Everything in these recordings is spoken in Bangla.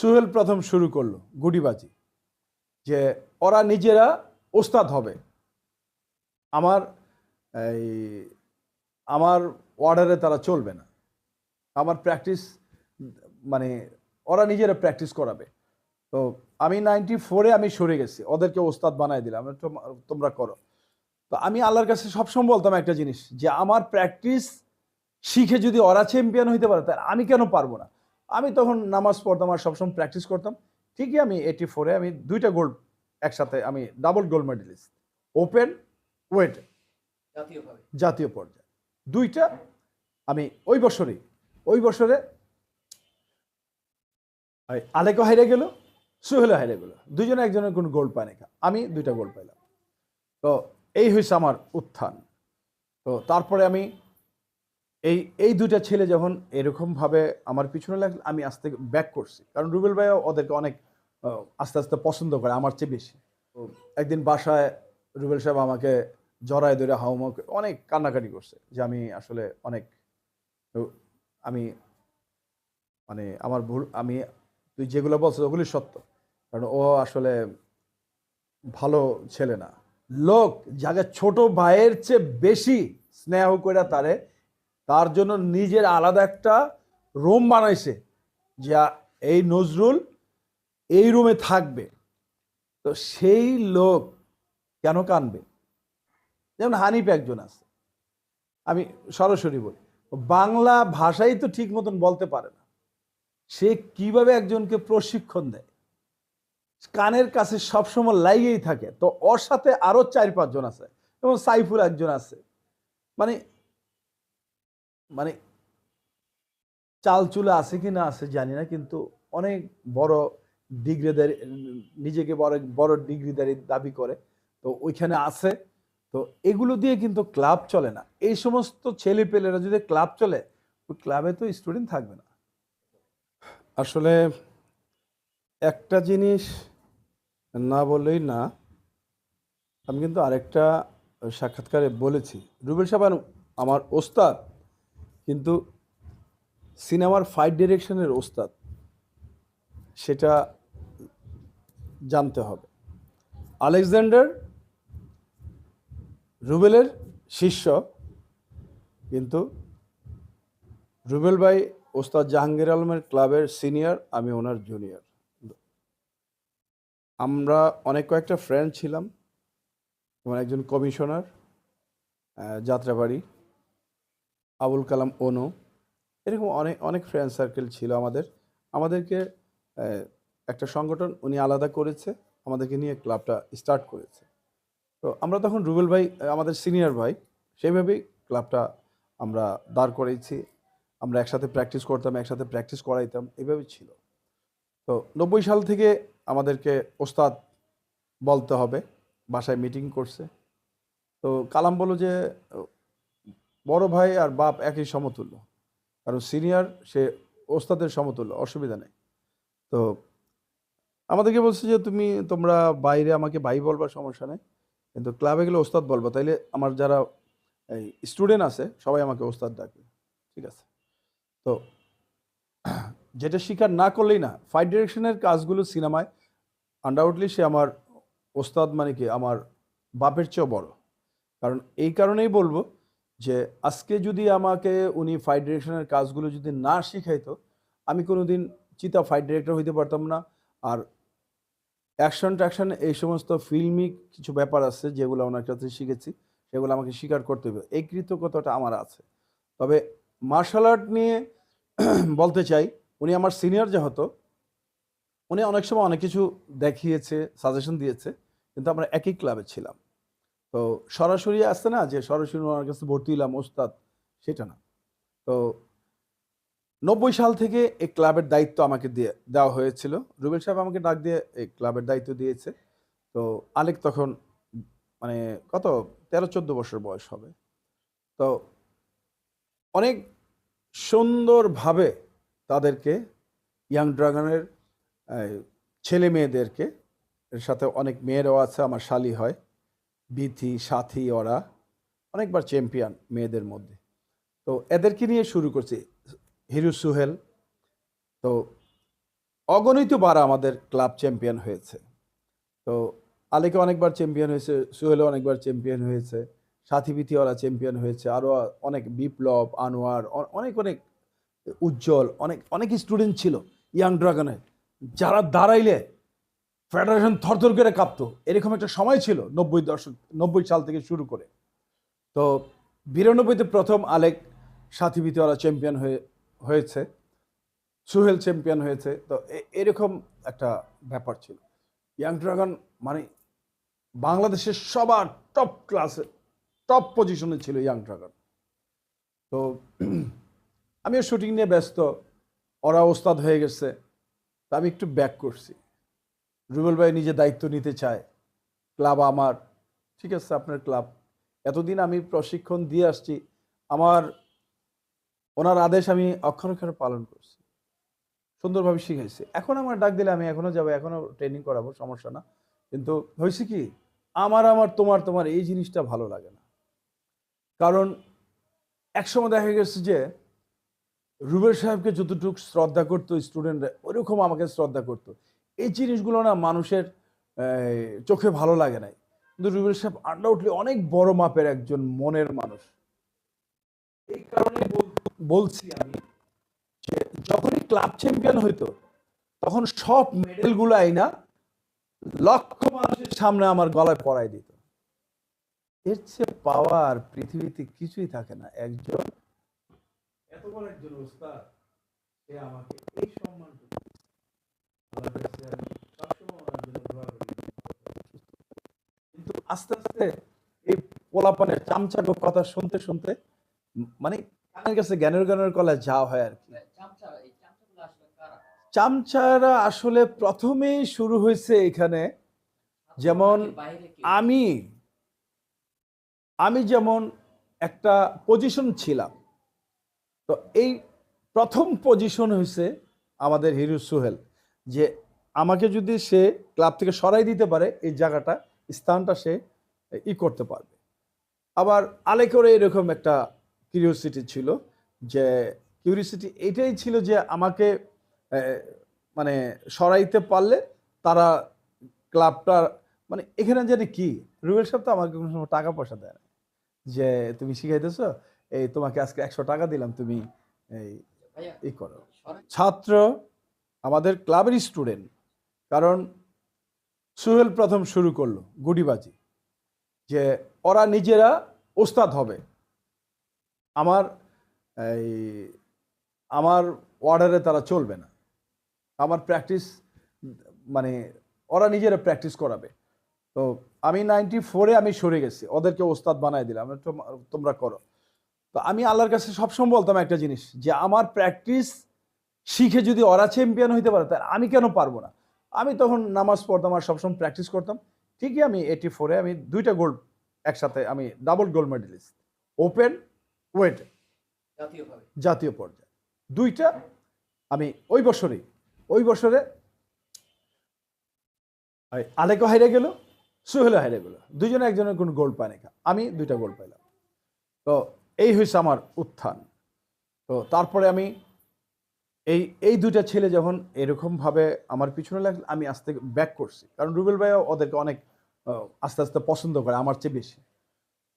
সুহেল প্রথম শুরু করল গুডিবাজি যে ওরা নিজেরা ওস্তাদ হবে। আমার এই, আমার অর্ডারে তারা চলবে না। আমার প্র্যাকটিস মানে ওরা নিজেরা প্র্যাকটিস করাবে। তো আমি নাইনটি ফোরে আমি সরে গেছি, ওদেরকে ওস্তাদ বানাই দিলাম, তোম- তোমরা করো। তো আমি আল্লাহর কাছে সবসময় বলতাম একটা জিনিস, যে আমার প্র্যাকটিস শিখে যদি ওরা চ্যাম্পিয়ন হইতে পারে, তাহলে আমি কেন পারব না? আমি তখন নামাজ পড়তাম আর সবসময় প্র্যাকটিস করতাম। ঠিকই আমি এইটি ফোরে আমি দুইটা গোল্ড একসাথে আমি double gold medalist open weight জাতীয় পর্যায়ে। দুইটা আমি ওই বছরেই ওই বছরে আলেকও হাইরে গেল সুহেলও হাইরে গেল। দুজনে একজনের কোনো গোল পায় না আমি দুইটা গোল পাইলাম। তো এই হয়েছে আমার উত্থান। তো তারপরে আমি এই এই দুইটা ছেলে যখন এরকমভাবে আমার পিছনে লাগল আমি আস্তে ব্যাক করছি। কারণ রুবেল ভাইও ওদেরকে অনেক আস্তে আস্তে পছন্দ করে, আমার চেয়ে বেশি। একদিন বাসায় রুবেল সাহেব আমাকে জড়ায় ধরে হাউমাউ করে অনেক কান্নাকাটি করছে যে আমি আসলে অনেক, আমি মানে আমার ভুল, আমি, তুই যেগুলো বলছিস ওগুলি সত্য। কারণ ও আসলে ভালো ছেলে না। লোক যাকে ছোট ভাইয়ের চেয়ে বেশি স্নেহ করে তারে তার জন্য নিজের আলাদা একটা রুম বানাইছে, যে এই নজরুল এই রুমে থাকবে। তো সেই লোক কেন কানবে? যেমন হানিফ একজন আছে। আমি সরাসরি বলি, বাংলা ভাষাই তো ঠিক মতন বলতে পারে না। সে কীভাবে একজনকে প্রশিক্ষণ দেয়? কানের কাছে সবসময় লাইগেই থাকে। তো ওর সাথে আরও চার পাঁচজন আছে। এবং সাইফুল একজন আছে। মানে মানে চাল চুলা আছে কি না আছে জানি না, কিন্তু অনেক বড় ডিগ্রিদারি, নিজেকে বড় বড় ডিগ্রিদারি দাবি করে। তো ওইখানে আছে। তো এগুলো দিয়ে কিন্তু ক্লাব চলে না। এই সমস্ত ছেলে পেলেরা যদি ক্লাব চলে, ওই ক্লাবে তো স্টুডেন্ট থাকবে না। আসলে একটা জিনিস না বললেই না, আমি কিন্তু আরেকটা সাক্ষাৎকারে বলেছি। রুবেল সাবান, আমার ওস্তাদ কিন্তু সিনেমার ফাইট ডিরেকশনের ওস্তাদ, সেটা জানতে হবে। আলেকজান্ডার রুবেলের শিষ্য, কিন্তু রুবেল ভাই ওস্তাদ জাহাঙ্গীর আলমের ক্লাবের সিনিয়র আমি ওনার জুনিয়র আমরা অনেক কয়েকটা ফ্রেন্ড ছিলাম, যেমন একজন কমিশনার যাত্রাবাড়ি। আবুল কালাম অনু। এরকম অনেক অনেক ফ্রেন্ড সার্কেল ছিল আমাদের। আমাদেরকে একটা সংগঠন উনি আলাদা করেছে, আমাদেরকে নিয়ে ক্লাবটা স্টার্ট করেছে। তো আমরা তখন রুবেল ভাই, আমাদের সিনিয়র ভাই, সেইভাবেই ক্লাবটা আমরা দাঁড় করাইছি আমরা একসাথে প্র্যাকটিস করতাম, একসাথে প্র্যাকটিস করাইতাম, এভাবেই ছিল। তো নব্বই সাল থেকে আমাদেরকে ওস্তাদ বলতে হবে, বাসায় মিটিং করছে। তো কালাম বলল যে বড় ভাই আর বাপ একই সমতুল্য। কারণ সিনিয়র সে ওস্তাদের সমতুল্য, অসুবিধা নেই। তো আমাদেরকে বলছে যে, তুমি, তোমরা বাইরে আমাকে ভাই বলবার সমস্যা নেই, কিন্তু ক্লাবে গেলে ওস্তাদ বলবা। তাইলে আমার যারা এই স্টুডেন্ট আছে, সবাই আমাকে ওস্তাদ ডাকবে। ঠিক আছে? তো যেটা স্বীকার না করলেই না ফাইট ডিরেকশনের কাজগুলো সিনেমায় আনডাউটলি সে আমার ওস্তাদ মানে কি, আমার বাপের চেয়েও বড়। কারণ এই কারণেই বলব যে আজকে যদি আমাকে উনি ফাইট ডিরেকশনের কাজগুলো যদি না শিখাইতো, আমি কোনোদিন চিতা ফাইট ডিরেক্টর হইতে পারতাম না। আর অ্যাকশন ট্যাকশন এই সমস্ত ফিল্মিক কিছু ব্যাপার আছে যেগুলো ওনার কাছে শিখেছি, সেগুলো আমাকে স্বীকার করতে হবে এই কৃতজ্ঞতাটা আমার আছে। তবে মার্শাল আর্ট নিয়ে বলতে চাই, উনি আমার সিনিয়র যেহেতু, উনি অনেক সময় অনেক কিছু দেখিয়েছে সাজেশন দিয়েছে, কিন্তু আমরা একই ক্লাবে ছিলাম। তো সরাসরি আসছে না যে সরাসরি ওনার কাছে ভর্তি হলাম ওস্তাদ, সেটা না। তো নব্বই সাল থেকে এই ক্লাবের দায়িত্ব আমাকে দিয়ে, দেওয়া হয়েছিল। রুবেল সাহেব আমাকে ডাক দিয়ে এই ক্লাবের দায়িত্ব দিয়েছে। তো আলেক তখন মানে কত? তেরো, চোদ্দ বছর বয়স হবে। তো অনেক সুন্দরভাবে তাদেরকে, ইয়াং ড্রাগনের ছেলে মেয়েদেরকে, এর সাথে অনেক মেয়েরাও আছে, আমার শালি হয়। বিথি, সাথী ওরা অনেকবার চ্যাম্পিয়ন মেয়েদের মধ্যে। তো এদেরকে নিয়ে শুরু করছি। হিরু সুহেল। তো অগণিত বার আমাদের ক্লাব চ্যাম্পিয়ন হয়েছে। তো আলেকে অনেকবার চ্যাম্পিয়ন হয়েছে, সোহেলও অনেকবার চ্যাম্পিয়ন হয়েছে, সাথী বিথিওয়ালা চ্যাম্পিয়ন হয়েছে, আরও অনেক বিপ্লব, আনোয়ার অনেক অনেক উজ্জ্বল, অনেক অনেক স্টুডেন্ট ছিল, ইয়াং ড্রাগনের। যারা দাঁড়াইলে ফেডারেশন থরথর করে কাঁপতো। এরকম একটা সময় ছিল নব্বই দশক নব্বই সাল থেকে শুরু করে। তো বিরানব্বইতে প্রথম আলেক সাথী বিথিওয়ালা চ্যাম্পিয়ন হয়ে, হয়েছে, সুহেল চ্যাম্পিয়ন হয়েছে। তো এরকম একটা ব্যাপার ছিল। ইয়াং ড্রাগন মানে বাংলাদেশের সবার টপ ক্লাসে টপ পজিশনে ছিল ইয়াং ড্রাগন তো আমিও শুটিং নিয়ে ব্যস্ত, ওরা ওস্তাদ হয়ে গেছে। তা আমি একটু ব্যাক করছি। রুবেল ভাই নিজে দায়িত্ব নিতে চায়। ক্লাব আমার। ঠিক আছে, আপনার ক্লাব। এতদিন আমি প্রশিক্ষণ দিয়ে আসছি। আমার, ওনার আদেশ আমি অক্ষর অক্ষরে পালন করছি। সুন্দরভাবে শিখাইছি। এখন আমার ডাক দিলে আমি এখনও যাব এখনও ট্রেনিং করাবো, সমস্যা না। কিন্তু হয়েছে কি, আমার আমার, তোমার তোমার এই জিনিসটা ভালো লাগে না। কারণ একসময় দেখা গেছে যে, রুবেল সাহেবকে যতটুকু শ্রদ্ধা করতো স্টুডেন্টরা ওরকম আমাকে শ্রদ্ধা করতো। এই জিনিসগুলো না মানুষের চোখে ভালো লাগে নাই। কিন্তু রুবেল সাহেব আনডাউটলি অনেক বড় মাপের একজন মনের মানুষ। এই কারণে বল- বলছি আমি যে যখনই ক্লাব চ্যাম্পিয়ন হইতো, তখন সব মেডেলগুলো আইনা লক্ষ মানুষের সামনে আমার গলায় পরাই দিত। এর চেয়ে পাওয়ার পৃথিবীতে কিছুই থাকে না। একজন, এত বড় একজন ওস্তাদ, সে আমাকে এই সম্মানটুকু কিন্তু আস্তে আস্তে এই পোলাপানের চামচাটো কথা শুনতে শুনতে মানে কানের কাছে জ্ঞানের জ্ঞানের কলায় যাওয়া হয় আর কি। কারা? চামচারা আসলে প্রথমেই শুরু হয়েছে এখানে যেমন আমি আমি যেমন একটা পজিশন ছিলাম তো এই প্রথম পজিশন হয়েছে আমাদের হিরু সোহেল। যে আমাকে যদি সে ক্লাব থেকে সরাই দিতে পারে এই জায়গাটা স্থানটা সে ই করতে পারবে। আবার আলেকরে এরকম একটা কিউরিওসিটি ছিল যে কিউরিওসিটি এটাই ছিল যে আমাকে মানে সরাইতে পারলে তারা ক্লাবটার মানে এখানে জানি কি রুবেল সাহেব তো আমাকে কোনো সময় টাকা পয়সা দেয় না যে তুমি শিখাইতেছো এই তোমাকে আজকে একশো টাকা দিলাম তুমি এই ই করো। ছাত্র আমাদের ক্লাবের স্টুডেন্ট। কারণ সুহেল প্রথম শুরু করল গুডিবাজি যে ওরা নিজেরা ওস্তাদ হবে। আমার এই, আমার অর্ডারে তারা চলবে না। আমার প্র্যাকটিস মানে ওরা নিজেরা প্র্যাকটিস করাবে। তো আমি নাইনটি ফোরে আমি সরে গেছি, ওদেরকে ওস্তাদ বানাই দিলাম, তোম- তোমরা করো। তো আমি আল্লাহর কাছে সবসময় বলতাম একটা জিনিস, যে আমার প্র্যাকটিস শিখে যদি ওরা চ্যাম্পিয়ন হইতে পারে তাহলে আমি কেন পারব না? আমি তখন নামাজ পড়তাম আর সবসময় প্র্যাকটিস করতাম। ঠিকই আমি এইটি ফোরে আমি দুইটা গোল্ড একসাথে আমি double gold medalist open weight জাতীয় পর্যায়ে। দুইটা আমি ওই বছরেই ওই বছরে আলেকও হাইরে গেল সুহেলও হাইরে গেল। দুজনে একজনের কোনো গোল পায় না আমি দুইটা গোল পাইলাম। তো এই হয়েছে আমার উত্থান। তো তারপরে আমি এই এই দুইটা ছেলে যখন এরকমভাবে আমার পিছনে লাগল আমি আস্তে ব্যাক করছি। কারণ রুবেল ভাইও ওদেরকে অনেক আস্তে আস্তে পছন্দ করে, আমার চেয়ে বেশি।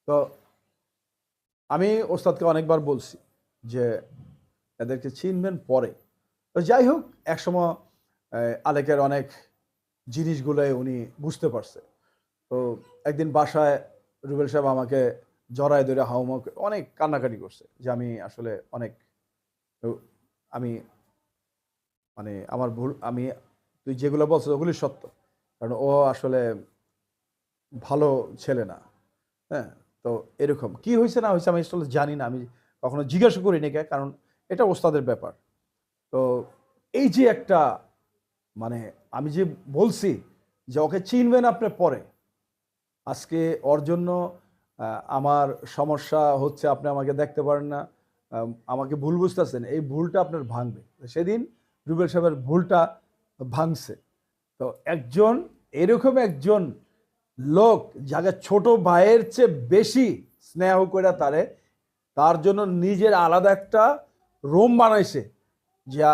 তো আমি ওস্তাদকে অনেকবার বলছি যে, এদেরকে চিনবেন পরে। তো যাই হোক, একসময় আলেকের অনেক জিনিসগুলোই উনি বুঝতে পারছে। তো একদিন বাসায় রুবেল সাহেব আমাকে জড়ায় ধরে হাউমা অনেক কান্নাকাটি করছে যে, আমি আসলে অনেক, আমি মানে আমার ভুল আমি তুই যেগুলো বলছো ওগুলি সত্য। কারণ ও আসলে ভালো ছেলে না হ্যাঁ? তো এরকম। কি হয়েছে না হয়েছে আমি আসলে জানি না আমি কখনো জিজ্ঞাসা করি কে, কারণ এটা ওস্তাদের ব্যাপার। তো এই যে একটা মানে আমি যে বলছি যে ওকে চিনবেন আপনি পরে আজকে ওর জন্য আমার সমস্যা হচ্ছে আপনি আমাকে দেখতে পারেন না আমাকে ভুল বুঝতেছেন এই ভুলটা আপনার ভাঙবে। সেদিন রুবেল সাহেবের ভুলটা ভাঙছে। তো একজন, এরকম একজন লোক যাকে ছোট ভাইয়ের চেয়ে বেশি স্নেহ করে তারে, তার জন্য নিজের আলাদা একটা রুম বানাইছে, যা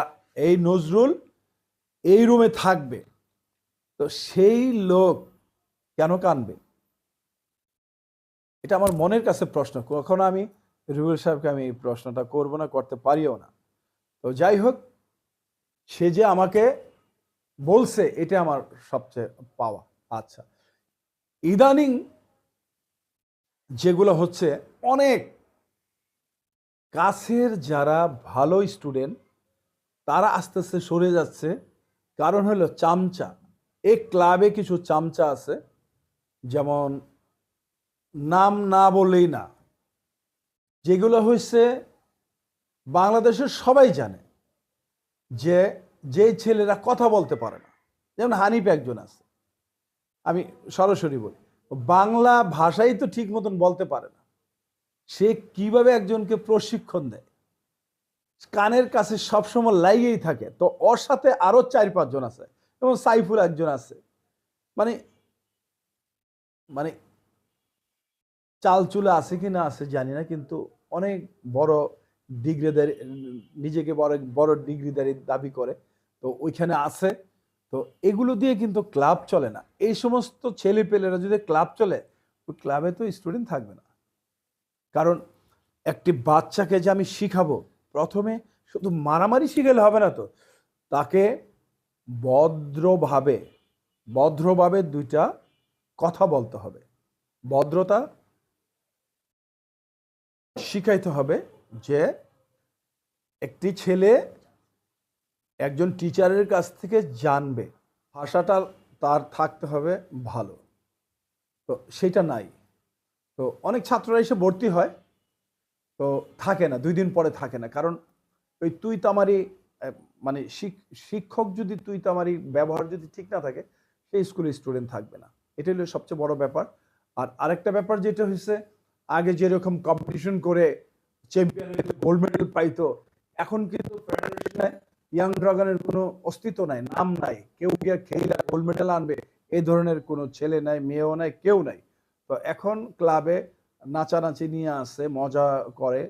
এই নজরুল এই রুমে থাকবে। তো সেই লোক কেন কানবে? এটা আমার মনের কাছে প্রশ্ন, কখনো আমি রুবেল সাহেবকে আমি এই প্রশ্নটা করব না, করতে পারিও না। তো যাই হোক সে যে আমাকে বলছে, এটা আমার সবচেয়ে পাওয়া। আচ্ছা। ইদানিং যেগুলো হচ্ছে, অনেক কাছের যারা ভালো স্টুডেন্ট, তারা আস্তে আস্তে সরে যাচ্ছে। কারণ হলো চামচা। এই ক্লাবে কিছু চামচা আছে, যেমন নাম না বলেই না। যেগুলো হয়েছে বাংলাদেশের সবাই জানে। যে যে ছেলেরা কথা বলতে পারে না। যেমন হানিফ একজন আছে। আমি সরাসরি বলি, বাংলা ভাষাই তো ঠিক মতন বলতে পারে না। সে কীভাবে একজনকে প্রশিক্ষণ দেয়? কানের কাছে সবসময় লাইগেই থাকে। তো ওর সাথে আরও চার পাঁচজন আছে। এবং সাইফুল একজন আছে। মানে মানে চাল চুলা আছে কি না আছে জানি না, কিন্তু অনেক বড় ডিগ্রিদারি নিজেকে বড় বড় ডিগ্রিদারি দাবি করে। তো ওইখানে আছে। তো এগুলো দিয়ে কিন্তু ক্লাব চলে না। এই সমস্ত ছেলে পেলেরা যদি ক্লাব চলে, ওই ক্লাবে তো স্টুডেন্ট থাকবে না। কারণ একটি বাচ্চাকে যে আমি শিখাবো, প্রথমে শুধু মারামারি শিখালে হবে না তো, তাকে ভদ্রভাবে ভদ্রভাবে দুইটা কথা বলতে হবে। ভদ্রতা শিখাইতে হবে যে একটি ছেলে একজন টিচারের কাছ থেকে জানবে, ভাষাটা তার থাকতে হবে ভালো। তো সেটা নাই। তো অনেক ছাত্ররা এসে ভর্তি হয়, তো থাকে না, দুই দিন পরে থাকে না। কারণ ওই তুই তামারি মানে শিক- শিক্ষক যদি তুই তামারি ব্যবহার যদি ঠিক না থাকে, সেই স্কুলে স্টুডেন্ট থাকবে না। এটা হলো সবচেয়ে বড় ব্যাপার। আর আরেকটা ব্যাপার যেটা হচ্ছে আগে যেরকম কম্পিটিশন করে চ্যাম্পিয়ন গোল্ড মেডেল পাইতো এখন কিন্তু ফেডারেশনে ইয়াং ড্রাগনের কোনো অস্তিত্ব নাই, নাম নাই। কেউ গিয়ে খেলে গোল্ড মেডেল আনবে এই ধরনের কোনো ছেলে নাই, মেয়েও নাই, কেউ নাই। তো এখন ক্লাবে নাচানাচি নিয়ে আসে, মজা করে,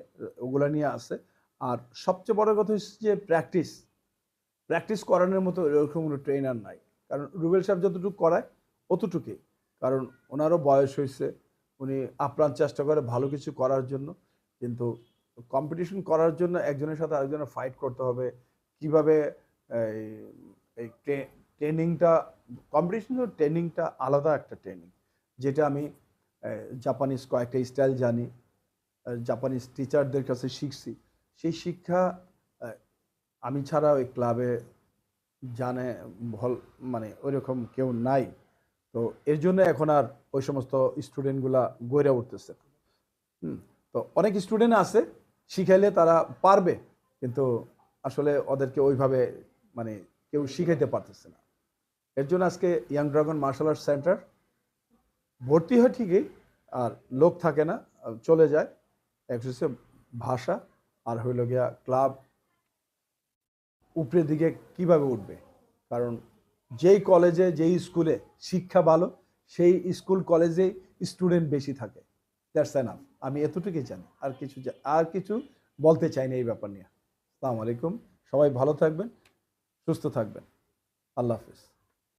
ওগুলো নিয়ে আসে। আর সবচেয়ে বড় কথা হচ্ছে যে প্র্যাকটিস প্র্যাকটিস করানোর মতো এরকম কোনো ট্রেনার নাই। কারণ রুবেল সাহেব যতটুকু করায়, অতটুকুই। কারণ ওনারও বয়স হয়েছে, উনি আপ্রাণ চেষ্টা করে ভালো কিছু করার জন্য। কিন্তু কম্পিটিশন করার জন্য একজনের সাথে আরেকজনের ফাইট করতে হবে। কীভাবে, এই- ট্রেনিংটা কম্পিটিশন ট্রেনিংটা আলাদা একটা ট্রেনিং যেটা আমি জাপানিজ কয়েকটা স্টাইল জানি জাপানিজ টিচারদের কাছে শিখছি। সেই শিক্ষা আমি ছাড়া ওই ক্লাবে জানে ভল মানে ওইরকম কেউ নাই। তো এর জন্য এখন আর ওই সমস্ত স্টুডেন্টগুলা গড়ে উঠতেছে। তো অনেক স্টুডেন্ট আছে শিখাইলে তারা পারবে, কিন্তু আসলে ওদেরকে ওইভাবে মানে কেউ শিখাইতে পারতেছে না। এর জন্য আজকে young dragon martial arts centre ভর্তি হয় ঠিকই, আর লোক থাকে না, চলে যায়। এক ভাষা আর হইল গিয়া ক্লাব উপরের দিকে কীভাবে উঠবে। কারণ যেই কলেজে, যেই স্কুলে শিক্ষা ভালো, সেই স্কুল কলেজে স্টুডেন্ট বেশি থাকে। দ্যাটস এনাফ আমি এতটুকুই জানি। আর কিছু আর কিছু বলতে চাই না এই ব্যাপার নিয়ে। আসসালামু আলাইকুম। সবাই ভালো থাকবেন, সুস্থ থাকবেন। আল্লাহ হাফিজ।